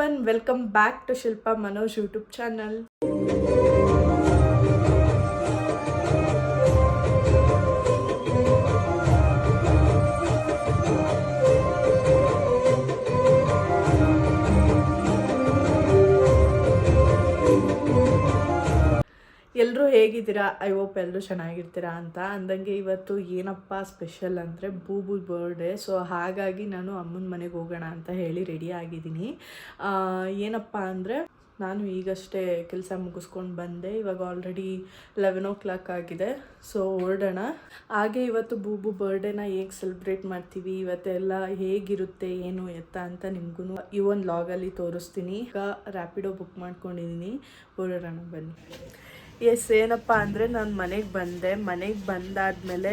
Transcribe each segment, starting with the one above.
everyone, welcome back to Shilpa Manoj YouTube channel. ಎಲ್ಲರೂ ಹೇಗಿದ್ದೀರಾ? I hope ಎಲ್ಲರೂ ಚೆನ್ನಾಗಿರ್ತೀರಾ ಅಂತ ಅಂದಂಗೆ ಇವತ್ತು ಏನಪ್ಪ ಸ್ಪೆಷಲ್ ಅಂದರೆ ಬೂಬು ಬರ್ಡೇ ಸೊ ಹಾಗಾಗಿ ನಾನು ಅಮ್ಮನ ಮನೆಗೆ ಹೋಗೋಣ ಅಂತ ಹೇಳಿ ರೆಡಿ ಆಗಿದ್ದೀನಿ. ಏನಪ್ಪ ಅಂದರೆ ನಾನು ಈಗಷ್ಟೇ ಕೆಲಸ ಮುಗಿಸ್ಕೊಂಡು ಬಂದೆ. ಇವಾಗ ಆಲ್ರೆಡಿ ಲೆವೆನ್ ಓ ಕ್ಲಾಕ್ ಆಗಿದೆ. ಸೊ ಹೊರಡೋಣ. ಹಾಗೆ ಇವತ್ತು ಬೂಬು ಬರ್ಡೇನ ಹೇಗೆ ಸೆಲೆಬ್ರೇಟ್ ಮಾಡ್ತೀವಿ? ಇವತ್ತೆಲ್ಲ ಹೇಗಿರುತ್ತೆ? ಏನು ಎತ್ತ ಅಂತ ನಿಮಗೂ ಈ ಒಂದು ಲಾಗಲ್ಲಿ ತೋರಿಸ್ತೀನಿ. ಈಗ ರ್ಯಾಪಿಡೋ ಬುಕ್ ಮಾಡ್ಕೊಂಡಿದ್ದೀನಿ ಹೊರಡೋಣ ಬನ್ನಿ. ಎಸ್, ಏನಪ್ಪ ಅಂದರೆ ನಾನು ಮನೆಗೆ ಬಂದೆ. ಮನೆಗೆ ಬಂದಾದಮೇಲೆ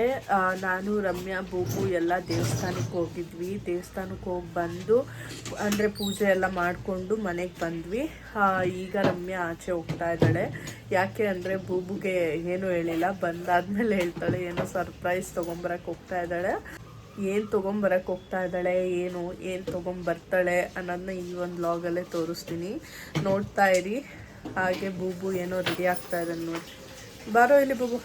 ನಾನು, ರಮ್ಯಾ ಬೂಬು ಎಲ್ಲ ದೇವಸ್ಥಾನಕ್ಕೆ ಹೋಗಿದ್ವಿ. ದೇವಸ್ಥಾನಕ್ಕೆ ಹೋಗಿ ಬಂದು, ಅಂದರೆ ಪೂಜೆ ಎಲ್ಲ ಮಾಡಿಕೊಂಡು ಮನೆಗೆ ಬಂದ್ವಿ. ಈಗ ರಮ್ಯಾ ಆಚೆ ಹೋಗ್ತಾ ಇದ್ದಾಳೆ. ಯಾಕೆ ಅಂದರೆ ಬೂಬುಗೆ ಏನು ಹೇಳಿಲ್ಲ. ಬಂದಾದ್ಮೇಲೆ ಹೇಳ್ತಾಳೆ, ಏನೋ ಸರ್ಪ್ರೈಸ್ ತೊಗೊಂಬರಕ್ಕೆ ಹೋಗ್ತಾ ಇದ್ದಾಳೆ. ಏನು ತೊಗೊಂಬರಕ್ಕೆ ಹೋಗ್ತಾ ಇದ್ದಾಳೆ, ಏನು ಏನು ತೊಗೊಂಬರ್ತಾಳೆ ಅನ್ನೋದನ್ನ ಈ ಒಂದು ಲಾಗಲ್ಲೇ ತೋರಿಸ್ತೀನಿ. ನೋಡ್ತಾ ಇರಿ. ಹಾಗೆ ಬೂಬು ಏನೋ ರೆಡಿ ಆಗ್ತಾ ಇದ್ದಾನೆ ನೋಡಿ ಬಾರೋ ಇಲ್ಲಿ ಬೂಬು.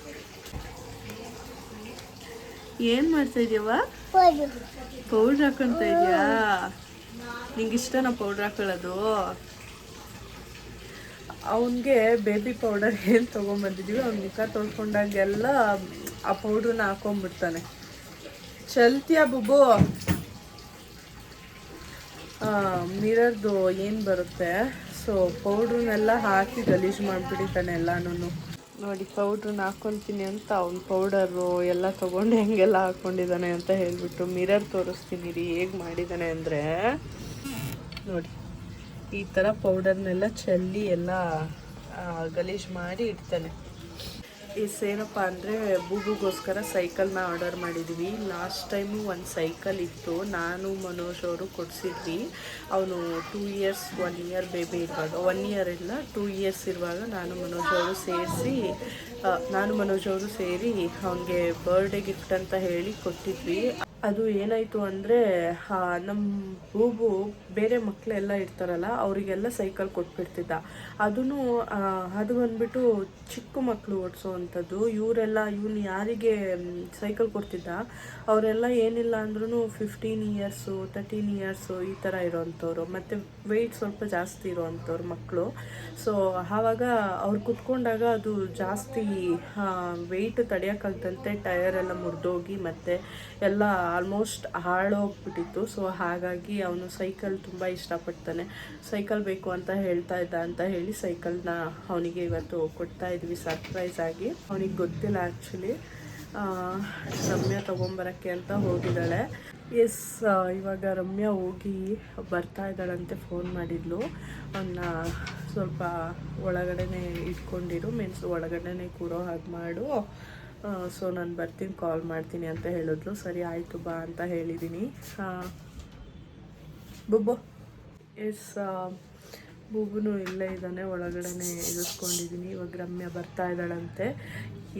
ಏನು ಮಾಡ್ತಾ ಇದೀಯವ್ವ? ಪೌಡ್ರ್. ಹಾಕೊಂತ ಇದೆಯಾ? ನಿಂಗೆ ಇಷ್ಟನಾ ಪೌಡ್ರ್ ಹಾಕೊಳ್ಳೋದು? ಅವನಿಗೆ ಬೇಬಿ ಪೌಡರ್ ಏನು ತೊಗೊಂಬಂದಿದ್ದೀವಿ ಅವ್ನ ಮುಖ ತೊಳ್ಕೊಂಡಾಗೆಲ್ಲ ಆ ಪೌಡ್ರನ್ನ ಹಾಕೊಂಡ್ಬಿಡ್ತಾನೆ ಚಲ್ತಿಯಾ ಬುಬು? ಮಿರರ್ದು ಏನು ಬರುತ್ತೆ? ಸೊ ಪೌಡ್ರನ್ನೆಲ್ಲ ಹಾಕಿ ಗಲೀಜು ಮಾಡಿಬಿಟ್ಟಿದ್ದಾನೆ ಎಲ್ಲಾನು ನೋಡಿ ಪೌಡ್ರನ್ನ ಹಾಕ್ಕೊತೀನಿ ಅಂತ ಅವ್ನು ಪೌಡರು ಎಲ್ಲ ತೊಗೊಂಡು ಹೆಂಗೆಲ್ಲ ಹಾಕ್ಕೊಂಡಿದ್ದಾನೆ ಅಂತ ಹೇಳಿಬಿಟ್ಟು ಮಿರರ್ ತೋರಿಸ್ತೀನಿ ರೀ, ಹೇಗೆ ಮಾಡಿದ್ದಾನೆ ಅಂದರೆ. ನೋಡಿ, ಈ ಥರ ಪೌಡರ್ನೆಲ್ಲ ಚೆಲ್ಲಿ ಎಲ್ಲ ಗಲೀಜು ಮಾಡಿ ಇಡ್ತಾನೆ. ಇಸ್ ಏನಪ್ಪ ಅಂದರೆ ಬೂಬುಗೋಸ್ಕರ ಸೈಕಲ್ನ ಆರ್ಡರ್ ಮಾಡಿದ್ವಿ. ಲಾಸ್ಟ್ ಟೈಮು ಒಂದು ಸೈಕಲ್ ಇತ್ತು. ನಾನು, ಮನೋಜ್ ಅವರು ಕೊಡಿಸಿದ್ವಿ. ಅವನು two years, one year baby ಇರುವಾಗ, ಒನ್ ಇಯರ್ ಇಲ್ಲ, ಟೂ ಇಯರ್ಸ್ ಇರುವಾಗ ನಾನು, ಮನೋಜ್ ಅವರು ಸೇರಿಸಿ ನಾನು, ಮನೋಜ್ ಅವರು ಸೇರಿ ಅವನಿಗೆ ಬರ್ಡೇ ಗಿಫ್ಟ್ ಅಂತ ಹೇಳಿ ಕೊಟ್ಟಿದ್ವಿ. ಅದು ಏನಾಯಿತು ಅಂದರೆ ನಮ್ಮ ಬೂಬು ಬೇರೆ ಮಕ್ಕಳೆಲ್ಲ ಇರ್ತಾರಲ್ಲ, ಅವರಿಗೆಲ್ಲ ಸೈಕಲ್ ಕೊಟ್ಬಿಡ್ತಿದ್ದ. ಅದೂ ಅದು ಬಂದ್ಬಿಟ್ಟು ಚಿಕ್ಕ ಮಕ್ಕಳು ಓಡಿಸೋವಂಥದ್ದು. ಇವರೆಲ್ಲ, ಇವನು ಯಾರಿಗೆ ಸೈಕಲ್ ಕೊಡ್ತಿದ್ದ, ಅವರೆಲ್ಲ ಏನಿಲ್ಲ ಅಂದ್ರೂ ಫಿಫ್ಟೀನ್ ಇಯರ್ಸು ತರ್ಟೀನ್ ಇಯರ್ಸು ಈ ಥರ ಇರೋವಂಥವ್ರು ಮತ್ತು ವೆಯ್ಟ್ ಸ್ವಲ್ಪ ಜಾಸ್ತಿ ಇರೋವಂಥವ್ರು ಮಕ್ಕಳು ಸೊ ಆವಾಗ ಅವ್ರು ಕುತ್ಕೊಂಡಾಗ ಅದು ಜಾಸ್ತಿ ವೆಯ್ಟ್ ತಡೆಯೋಕ್ಕಾಗ್ದಂತೆ ಟಯರ್ ಎಲ್ಲ ಮುರಿದೋಗಿ ಮತ್ತು ಎಲ್ಲ ಆಲ್ಮೋಸ್ಟ್ ಹಾಳೋಗ್ಬಿಟ್ಟಿತ್ತು. ಸೊ, ಹಾಗಾಗಿ ಅವನು ಸೈಕಲ್ ತುಂಬ ಇಷ್ಟಪಡ್ತಾನೆ. ಸೈಕಲ್ ಬೇಕು ಅಂತ ಹೇಳ್ತಾ ಇದ್ದ ಅಂತ ಹೇಳಿ ಸೈಕಲ್ನ ಅವನಿಗೆ ಇವತ್ತು ಕೊಡ್ತಾ ಇದ್ವಿ ಸರ್ಪ್ರೈಸ್ ಆಗಿ. ಅವನಿಗೆ ಗೊತ್ತಿಲ್ಲ ಆ್ಯಕ್ಚುಲಿ ರಮ್ಯಾ ತೊಗೊಂಬರಕ್ಕೆ ಅಂತ ಹೋಗಿದ್ದಾಳೆ. ಎಸ್ ಇವಾಗ ರಮ್ಯಾ ಹೋಗಿ ಬರ್ತಾ ಇದ್ದಾಳಂತೆ ಫೋನ್ ಮಾಡಿದ್ಲು. ಅವನ್ನ ಸ್ವಲ್ಪ ಒಳಗಡೆನೆ ಇಟ್ಕೊಂಡಿರು. ಮೀನ್ಸ್ ಒಳಗಡೆನೆ ಕೂರೋ ಹಾಗೆ ಮಾಡು. ಸೊ ನಾನು ಬರ್ತೀನಿ ಕಾಲ್ ಮಾಡ್ತೀನಿ ಅಂತ ಹೇಳಿದ್ಲು. ಸರಿ, ಆಯಿತು, ಬಾ ಅಂತ ಹೇಳಿದ್ದೀನಿ ಬುಬ್ಬು. ಎಸ್ ಬುಬ್ಬುನು ಇಲ್ಲೇ ಇದ್ದಾನೆ, ಒಳಗಡೆನೆ ಇಳಿಸ್ಕೊಂಡಿದ್ದೀನಿ ಇವಾಗ ರಮ್ಯ ಬರ್ತಾ ಇದ್ದಾಳಂತೆ.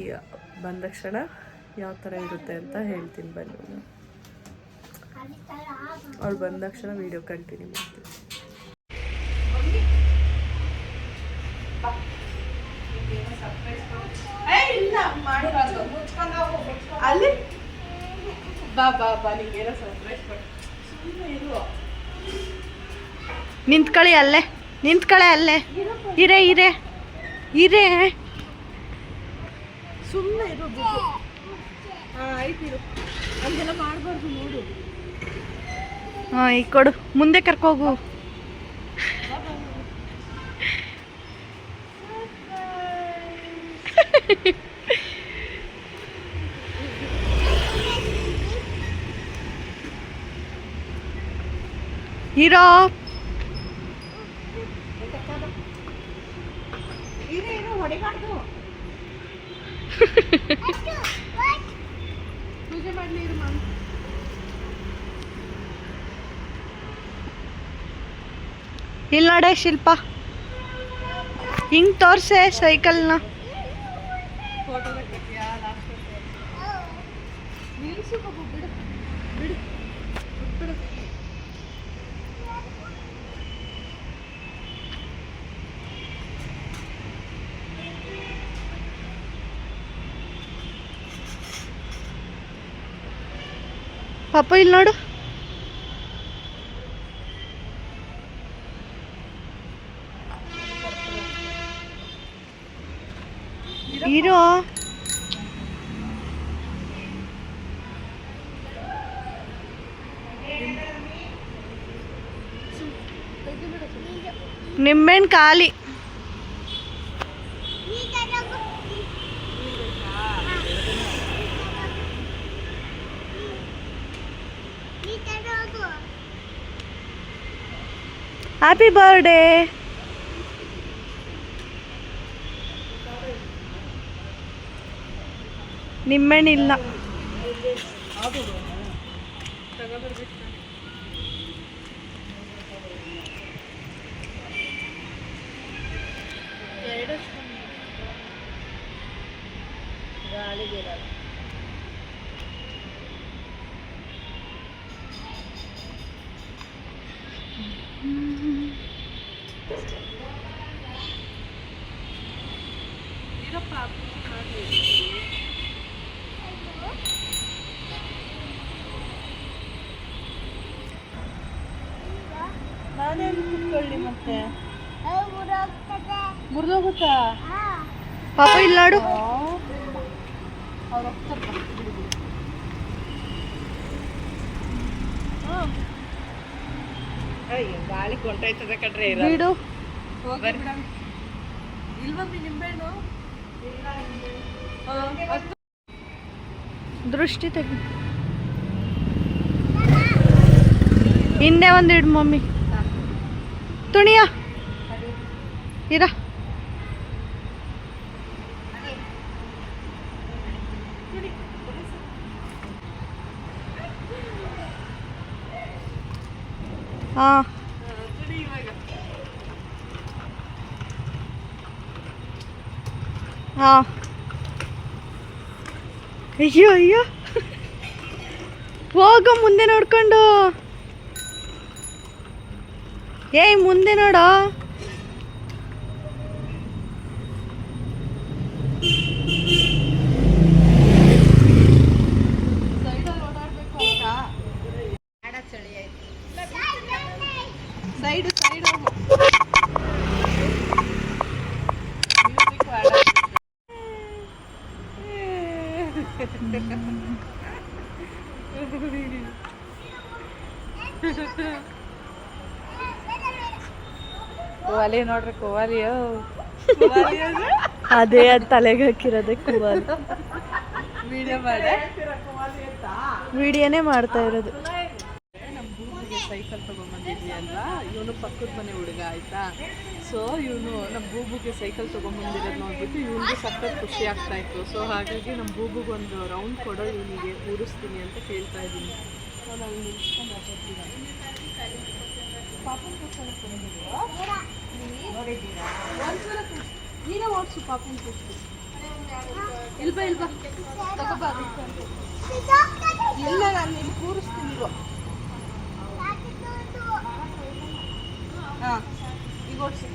ಈ, ಬಂದ ತಕ್ಷಣ ಯಾವ ಥರ ಇರುತ್ತೆ ಅಂತ ಹೇಳ್ತೀನಿ ಬನ್ನಿ. ಅವಳು ಬಂದ ತಕ್ಷಣ ವೀಡಿಯೋ ಕಂಟಿನ್ಯೂ ಮಾಡ್ತೀನಿ. ಬಾ ಬಾ ಬಾ ನಿಂಗೇನೋ ಸರ್ಪ್ರೈಸ್ ನಿಂತ್ಕೊಳ್ಳಿ ಅಲ್ಲೇ ನಿಂತ್ಕೊಳ್ಳೆ ಅಲ್ಲೇ. ಇರೆ ಇರೆ. ಇರೆ. ಸುಮ್ಮನೆ ಇರು ಹಾಂ ಆಯ್ತು ಇರು. ಹಂಗೆಲ್ಲ ಮಾಡಬಾರ್ದು ನೋಡು. ಹಾಂ ಈಗ ಕೊಡು. ಮುಂದೆ ಕರ್ಕೋಗು. ಹೀರೋ. ಇಲ್ಲಿ ನೋಡೆ ಶಿಲ್ಪ. ಹಿಂಗ್ ತೋರ್ಸೆ ಸೈಕಲ್ನ. ಬಿಡು. ಪಾಪ ಇಲ್ಲಿ ನೋಡು. ಇರೋ. ನಿಮ್ಮೇನ್ ಖಾಲಿ. ಹ್ಯಾಪಿ ಬರ್ಡೇ ನಿಮ್ಮೆಣ್ಣಿಲ್ಲ. ನಾನೇನು ಮತ್ತೆ? ಮುರಿದೋಗುತ್ತಾ ಪಾಪ ಇಲ್ಲಾಡು ಗಾಳಿ ಕೊಂಟಾಯ್ತದೆ ಕಡ್ರೆ ಬಿಡು ಇಲ್ವಮ್ಮಿ ದೃಷ್ಟಿ ತೆಗಿ ಇನ್ನೇ ಒಂದು ಇಡು ಮಮ್ಮಿ. ತುಣಿಯ. ಇರ. ಅಯ್ಯೋ ಅಯ್ಯೋ. ಹೋಗ ಮುಂದೆ ನೋಡ್ಕೊಂಡು. ಏಯ್ ಮುಂದೆ ನೋಡೋ. ಕೋವಾಲಿ ನೋಡ್ರಿ ಕೋವಾಲಿಯೋ ಅದೇ ಅದ್ ತಲೆಗೆ ಹಾಕಿರೋದೇ ಕೂವಾಲಿ. ವಿಡಿಯೋ ಮಾಡಿ? ವಿಡಿಯೋನೇ ಮಾಡ್ತಾ ಇರೋದು. ನಮ್ಮ ಬೂಬಿಗೆ ಸೈಕಲ್ ತೊಗೊಂಬಂದಿದ್ವಿ ಅಲ್ವಾ? ಇವನು ಪಕ್ಕದ ಮನೆ ಹುಡುಗ ಆಯ್ತಾ? ಸೊ ಇವನು ನಮ್ಮ ಬೂಬುಗೆ ಸೈಕಲ್ ತೊಗೊಂಬಂದಿರೋದು ನೋಡ್ಬಿಟ್ಟು ಇವನಿಗೆ ಸಖತ್ ಖುಷಿ ಆಗ್ತಾ ಇತ್ತು. ಸೊ ಹಾಗಾಗಿ ನಮ್ಮ ಬೂಬುಗೆ ಒಂದು ರೌಂಡ್ ಕೊಡೋ ಇವನಿಗೆ ಕೂರಿಸ್ತೀನಿ ಅಂತ ಕೇಳ್ತಾ ಇದ್ದೀನಿ. ಸೊ ನಾವು ನಿಲ್ಸ್ಕೊಂಡು ಮಾತಾಡ್ತೀವಿ ನೀನೇ ಓಡಿಸು ಪಾಪನ್ ಕೂರ್ಸು ಇಲ್ಬ ಇಲ್ಬ ತಗೋಬಾ ಇಲ್ಲ ನಾನು ಇಲ್ಲಿ ಕೂರಿಸ್ತೀನಿ ಇರು ಹಾಂ ಈಗ ಓಡಿಸಿ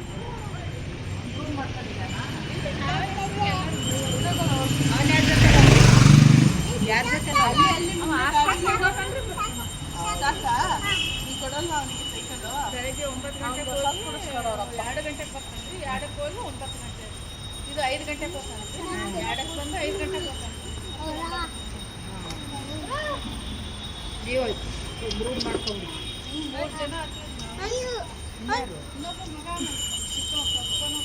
ಯಾರ ಜೊತೆ ಸಾಕಾ ನೀ ಕೊಡಲ್ಲ ಅವನಿಗೆ ಸೈಕಲ್ ಬೆಳಗ್ಗೆ ಒಂಬತ್ತು ಗಂಟೆಗೆ ಎರಡು ಗಂಟೆಗೆ ಬರ್ತಾನೆ ಎರಡಕ್ಕೆ ಹೋಗಿ ಒಂಬತ್ತು ಗಂಟೆ ಇದು ಐದು ಗಂಟೆಗೆ ಬರ್ತಾನೆ ಎರಡಕ್ಕೆ ಬಂದು ಐದು ಗಂಟೆಗೆ ಬರ್ತಾನೆ ನೀವು ರೂಮ್ ಮಾಡ್ಕೊಂಡು. ಮೂರು ಜನ ಇನ್ನೊಬ್ಬ ಮಗ. ಚಿಕ್ಕ ಪಪ್ಪನೂ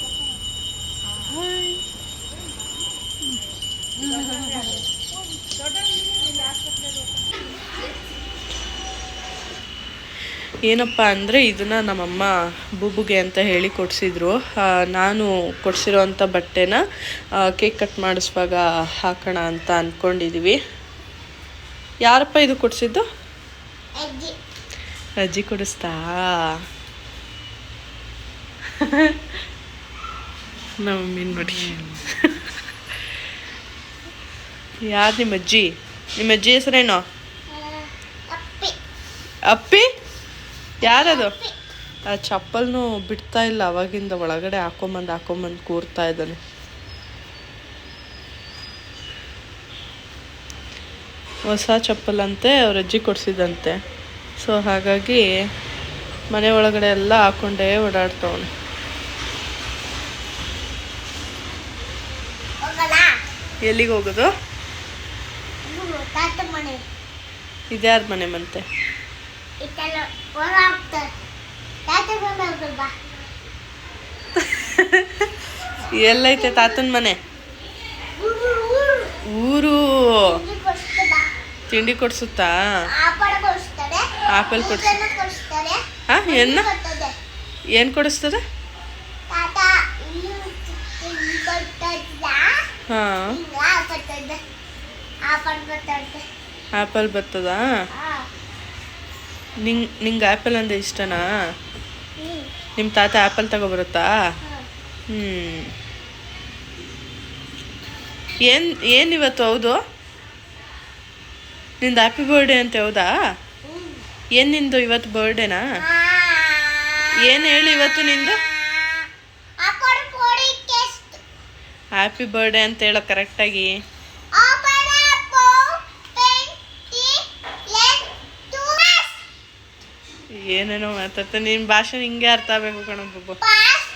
ಏನಪ್ಪ ಅಂದರೆ ಇದನ್ನು ನಮ್ಮಮ್ಮ ಬುಬುಗೆ ಅಂತ ಹೇಳಿ ಕೊಡಿಸಿದ್ರು. ನಾನು ಕೊಡಿಸಿರೋವಂಥ ಬಟ್ಟೆನ ಕೇಕ್ ಕಟ್ ಮಾಡಿಸುವಾಗ ಹಾಕೋಣ ಅಂತ ಅಂದ್ಕೊಂಡಿದ್ದೀವಿ ಯಾರಪ್ಪ ಇದು ಕೊಡಿಸಿದ್ದು? ಅಜ್ಜಿ. ಕೊಡಿಸ್ತಾ? ನಮ್ಮ ನೋಡಿ. ಯಾರು ನಿಮ್ಮ ಅಜ್ಜಿ ನಿಮ್ಮ ಅಜ್ಜಿ ಹೆಸರೇನೋ ಅಪ್ಪಿ? ಯಾರದು? ಆ ಚಪ್ಪಲ್ನು ಬಿಡ್ತಾ ಇಲ್ಲ ಅವಾಗಿಂದ ಒಳಗಡೆ ಹಾಕೊಂಬಂದು ಹಾಕೊಂಬಂದು ಕೂರ್ತಾ ಇದ್ದಾನೆ. ಹೊಸ ಚಪ್ಪಲಂತೆ ಅವ್ರ ಅಜ್ಜಿ ಕೊಡಿಸಿದಂತೆ. ಸೊ ಹಾಗಾಗಿ ಮನೆ ಒಳಗಡೆ ಎಲ್ಲ ಹಾಕೊಂಡೇ ಓಡಾಡ್ತವನು. ಎಲ್ಲಿಗೆ ಹೋಗೋದು? ಇದ್ಯಾರ ಮನೆ ಮಂತೆ ಇದೆಲ್ಲ ಹೊರ ಹಾಕ್ತಾರೆ ತಾತ ಮನೆ ಹೋಗಲ್ವಾ ಎಲ್ಲೈತೆ ತಾತನ ಮನೆ? ಊರು. ತಿಂಡಿ ಕೊಡ್ಸುತ್ತಾ? ಆಪಲ್ ಕೊಡಿಸ್ತಾರೆ ಹಾ ಎನ್ನ? ಏನ್ ಕೊಡಿಸ್ತದೆ? ಆಪಲ್ ಹಾಂ. ಆ್ಯಪಲ್ ಬರ್ತದಾ ನಿಂಗೆ ನಿಂಗೆ ಆ್ಯಪಲ್ ಅಂದ್ರೆ ಇಷ್ಟನಾ? ನಿಮ್ಮ ತಾತ ಆ್ಯಪಲ್ ತಗೊಬರುತ್ತಾ? ಹ್ಞೂ ಏನು ಏನು ಇವತ್ತು ಹೌದು? ನಿಂದು ಹ್ಯಾಪಿ ಬರ್ಡೇ ಅಂತ ಹೌದಾ? ಏನು ನಿಂದು ಇವತ್ತು ಬರ್ಡೇನಾ ಏನು ಹೇಳಿ ಇವತ್ತು ನಿಂದು? ಹ್ಯಾಪಿ ಬರ್ಡೇ ಅಂತ ಹೇಳೋ ಕರೆಕ್ಟಾಗಿ ಏನೇನೋ ಮಾತಾಡ್ತ ನಿನ್ನ ಭಾಷೆ ಹಿಂಗೆ ಅರ್ಥ ಆಗಬೇಕು ಕಣಬ್ಬ ಪಾಸ್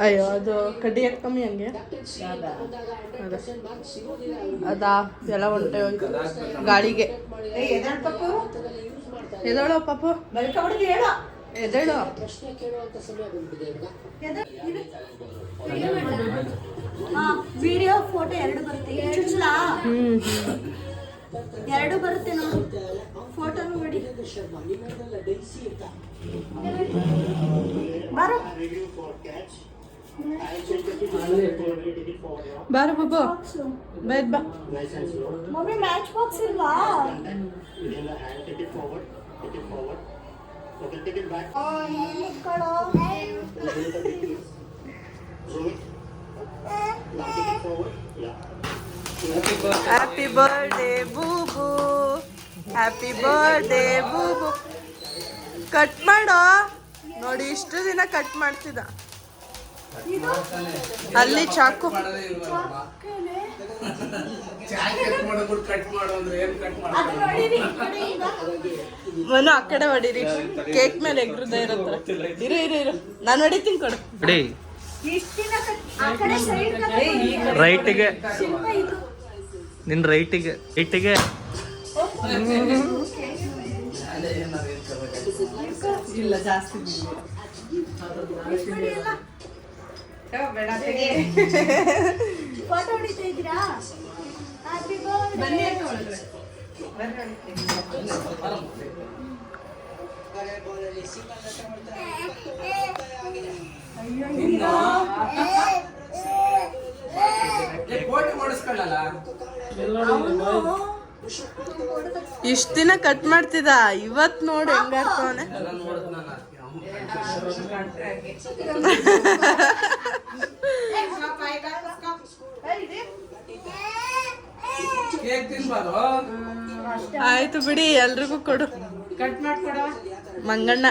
ಅಯ್ಯೋ ಅದು ಕಡ್ಡಿ ಯಾಕೆ ಕಮ್ಮಿ ಹಂಗೆ? ಅದ. ಅದಾ? ಎಲ್ಲ ಹೊಂಟೆ ಹೋಯ್ತು. ಗಾಳಿಗೆ. ಎದಳು ಪಾಪು. ಎದಳು ವಿಡಿಯೋ ಫೋಟೋ ಎರಡು ಬರುತ್ತೆ. ಹ್ಮ್. ಎರಡು ಬರುತ್ತೆ ನೋಡು ಫೋಟೋ ನೋಡಿ. ಬಾರೋ. ಬಾರ ಬಾಬು. ಬೈದ್ ಬಾ. ಮಮ್ಮಿ ಮ್ಯಾಚ್ ಬಾಕ್ಸ್ ಇಲ್ವಾ? ಆ, ಇಲ್ಲಿ ಇಟ್ಕೊಳ್ಳೋ. ಹ್ಯಾಪಿ ಬರ್ಡೇ ಬೂಬು ಹ್ಯಾಪಿ ಬರ್ಡೇ ಬೂಬು ಕಟ್ ಮಾಡೋ? ನೋಡಿ ಇಷ್ಟು ದಿನ ಕಟ್ ಮಾಡ್ತಿದ್ದ. ಅಲ್ಲಿ ಚಾಕು. ಮನು ಆ ಕಡೆ ಹೊಡೀರಿ. ಕೇಕ್ ಮೇಲೆ ಎಗ್ರದ ಇರತ್ತ ಇರು ಇರು ಇರು. ನಾನು ಹೊಡಿತೀನಿ ಕೊಡು. ರೈಟ್ಗೆ ನಿನ್ನ ರೈಟಿಗೆ ರೈಟಿಗೆ. ಇಲ್ಲ ಜಾಸ್ತಿ ಫೋಟೋ ಹೊಡಿತಾ ಇದ್ದೀರಾ ಹ್ಯಾಪಿ ಬರ್ಡೇ ಇಷ್ಟ ದಿನ ಕಟ್ ಮಾಡ್ತಿದ ಇವತ್ ನೋಡಿ ಹೆಂಗಾಡ್ತವನೆ ಆಯ್ತು ಬಿಡಿ ಎಲ್ರಿಗೂ ಕೊಡು. ಕಟ್ ಮಾಡ್ಕೊಡ ಮಂಗಣ್ಣ.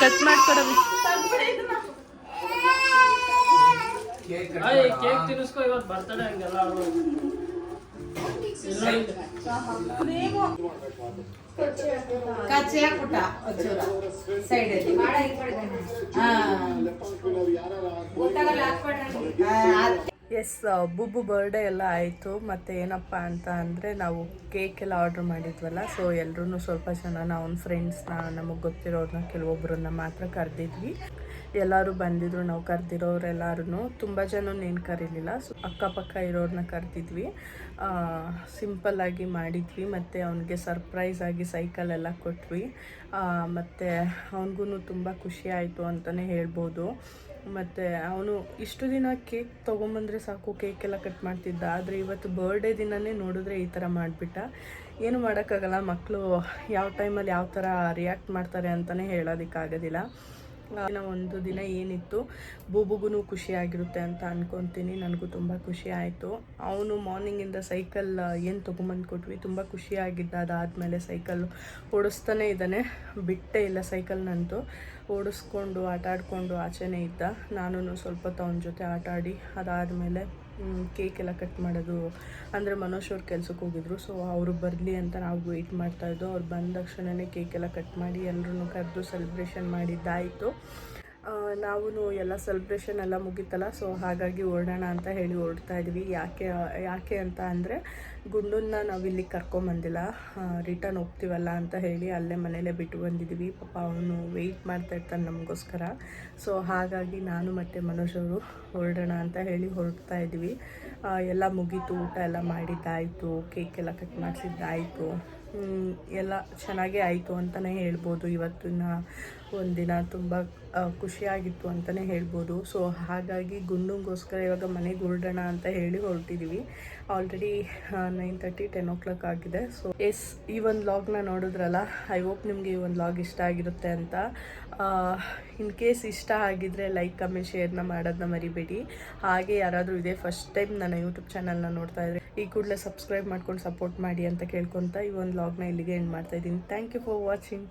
ಕಟ್ ಎಸ್ ಬುಬ್ಬು ಬರ್ಡೇ ಎಲ್ಲ ಆಯಿತು. ಮತ್ತು ಏನಪ್ಪ ಅಂತ ಅಂದರೆ ನಾವು ಕೇಕ್ ಎಲ್ಲ ಆರ್ಡ್ರ್ ಮಾಡಿದ್ವಲ್ಲ ಸೊ ಎಲ್ಲರೂ ಸ್ವಲ್ಪ ಜನ ನಾವು ಫ್ರೆಂಡ್ಸ್ನ ನಮಗೆ ಗೊತ್ತಿರೋರನ್ನ ಕೆಲವೊಬ್ಬರನ್ನ ಮಾತ್ರ ಕರೆದಿದ್ವಿ. ಎಲ್ಲರೂ ಬಂದಿದ್ರು, ನಾವು ಕರೆದಿರೋರೆಲ್ಲರೂ ತುಂಬ ಜನ ಏನು ಕರೀಲಿಲ್ಲ. ಸೊ, ಅಕ್ಕಪಕ್ಕ ಇರೋರನ್ನ ಕರೆದಿದ್ವಿ. ಸಿಂಪಲ್ಲಾಗಿ ಮಾಡಿದ್ವಿ. ಮತ್ತು ಅವನಿಗೆ ಸರ್ಪ್ರೈಸ್ ಆಗಿ ಸೈಕಲ್ ಎಲ್ಲ ಕೊಟ್ವಿ. ಮತ್ತು ಅವನಿಗೂ ತುಂಬ ಖುಷಿ ಆಯಿತು ಅಂತಲೇ ಹೇಳ್ಬೋದು. ಮತ್ತು ಅವನು ಇಷ್ಟು ದಿನ ಕೇಕ್ ತೊಗೊಂಬಂದರೆ ಸಾಕು, ಕೇಕ್ ಎಲ್ಲ ಕಟ್ ಮಾಡ್ತಿದ್ದ. ಆದರೆ ಇವತ್ತು ಬರ್ಡೇ ದಿನವೇ ನೋಡಿದ್ರೆ ಈ ಥರ ಮಾಡಿಬಿಟ್ಟ. ಏನು ಮಾಡೋಕ್ಕಾಗಲ್ಲ ಮಕ್ಕಳು ಯಾವ ಟೈಮಲ್ಲಿ ಯಾವ ಥರ ರಿಯಾಕ್ಟ್ ಮಾಡ್ತಾರೆ ಅಂತಲೇ ಹೇಳೋದಕ್ಕಾಗೋದಿಲ್ಲ. ಒಂದು ದಿನ ಏನಿತ್ತು ಬೂಬುಗೂ ಖುಷಿಯಾಗಿರುತ್ತೆ ಅಂತ ಅನ್ಕೊತೀನಿ. ನನಗೂ ತುಂಬ ಖುಷಿ ಆಯಿತು. ಅವನು ಮಾರ್ನಿಂಗಿಂದ ಸೈಕಲ್ ಏನು ತೊಗೊಂಬಂದು ಕೊಟ್ವಿ, ತುಂಬ ಖುಷಿಯಾಗಿದ್ದ. ಅದಾದಮೇಲೆ ಸೈಕಲ್ ಓಡಿಸ್ತಾನೆ ಇದ್ದಾನೆ. ಬಿಟ್ಟೇ ಇಲ್ಲ ಸೈಕಲ್ನಂತೂ ಓಡಿಸ್ಕೊಂಡು ಆಟ ಆಡಿಕೊಂಡು ಆಚೆನೇ ಇದ್ದ. ನಾನು ಸ್ವಲ್ಪ ಹೊತ್ತು ಅವನ ಜೊತೆ ಆಟ ಆಡಿ ಅದಾದಮೇಲೆ ಕೇಕ್ ಎಲ್ಲ ಕಟ್ ಮಾಡೋದು. ಅಂದರೆ ಮನೋಜ್ ಅವ್ರು ಕೆಲ್ಸಕ್ಕೆ ಹೋಗಿದ್ರು ಸೊ ಅವರು ಬರಲಿ ಅಂತ ನಾವು ವೆಯ್ಟ್ ಮಾಡ್ತಾಯಿದ್ದೋ ಅವ್ರು ಬಂದ ತಕ್ಷಣವೇ ಕೇಕ್ ಎಲ್ಲ ಕಟ್ ಮಾಡಿ ಎಲ್ಲರೂ ಕರೆದು ಸೆಲೆಬ್ರೇಷನ್ ಮಾಡಿದ್ದಾಯಿತು. ನಾವು ಎಲ್ಲ ಸೆಲೆಬ್ರೇಷನ್ ಎಲ್ಲ ಮುಗಿತಲ್ಲ ಸೊ ಹಾಗಾಗಿ ಹೊರಡೋಣ ಅಂತ ಹೇಳಿ ಹೊರಡ್ತಾ ಇದ್ವಿ. ಯಾಕೆ ಯಾಕೆ ಅಂತ ಅಂದರೆ, ಗುಂಡನ್ನ ನಾವು ಇಲ್ಲಿಗೆ ಕರ್ಕೊಂಬಂದಿಲ್ಲ ರಿಟರ್ನ್ ಹೋಗ್ತೀವಲ್ಲ ಅಂತ ಹೇಳಿ ಅಲ್ಲೇ ಮನೇಲೇ ಬಿಟ್ಟು ಬಂದಿದ್ವಿ. ಪಾಪ ಅವನು ವೆಯ್ಟ್ ಮಾಡ್ತಾ ಇರ್ತಾನೆ ನಮಗೋಸ್ಕರ. ಸೊ ಹಾಗಾಗಿ ನಾನು ಮತ್ತು ಮನೋಜ್ ಅವರು ಹೊರಡೋಣ ಅಂತ ಹೇಳಿ ಹೊರಡ್ತಾ ಇದ್ವಿ. ಎಲ್ಲ ಮುಗೀತು, ಊಟ ಎಲ್ಲ ಮಾಡಿದ್ದಾಯಿತು ಕೇಕ್ ಎಲ್ಲ ಕಟ್ ಮಾಡಿಸಿದ್ದಾಯಿತು. ಎಲ್ಲ ಚೆನ್ನಾಗೇ ಆಯಿತು ಅಂತಲೇ ಹೇಳ್ಬೋದು ಇವತ್ತಿನ ಒಂದಿನ ತುಂಬ ಖುಷಿಯಾಗಿತ್ತು ಅಂತಲೇ ಹೇಳ್ಬೋದು. ಸೊ ಹಾಗಾಗಿ ಗುಂಡುಗೋಸ್ಕರ ಇವಾಗ ಮನೆಗೆ ಹೊರಡೋಣ ಅಂತ ಹೇಳಿ ಹೊರಟಿದ್ದೀವಿ already nine thirty ten o'clock ಆಗಿದೆ. ಸೊ ಎಸ್ ಈ ಒಂದು ಲಾಗ್ನ ನೋಡಿದ್ರಲ್ಲ ಐ ಹೋಪ್ ನಿಮಗೆ ಈ ಒಂದು ಲಾಗ್ ಇಷ್ಟ ಆಗಿರುತ್ತೆ ಅಂತ. ಇನ್ ಕೇಸ್ ಇಷ್ಟ ಆಗಿದ್ರೆ ಲೈಕ್ ಕಮೆಂಟ್ ಶೇರ್ನ ಮಾಡೋದನ್ನ ಮರಿಬೇಡಿ. ಹಾಗೆ ಯಾರಾದರೂ ಇದೇ ಫಸ್ಟ್ ಟೈಮ್ ನನ್ನ ಯೂಟ್ಯೂಬ್ ಚಾನಲ್ನ ನೋಡ್ತಾ ಇದ್ರೆ, ಈ ಕೂಡಲೇ ಸಬ್ಸ್ಕ್ರೈಬ್ ಮಾಡ್ಕೊಂಡು ಸಪೋರ್ಟ್ ಮಾಡಿ ಅಂತ ಕೇಳ್ಕೊತ ಈ ಒಂದು ಲಾಗ್ನ ಇಲ್ಲಿಗೆ ಎಂಡ್ ಮಾಡ್ತಾ ಇದ್ದೀನಿ. Thank you for watching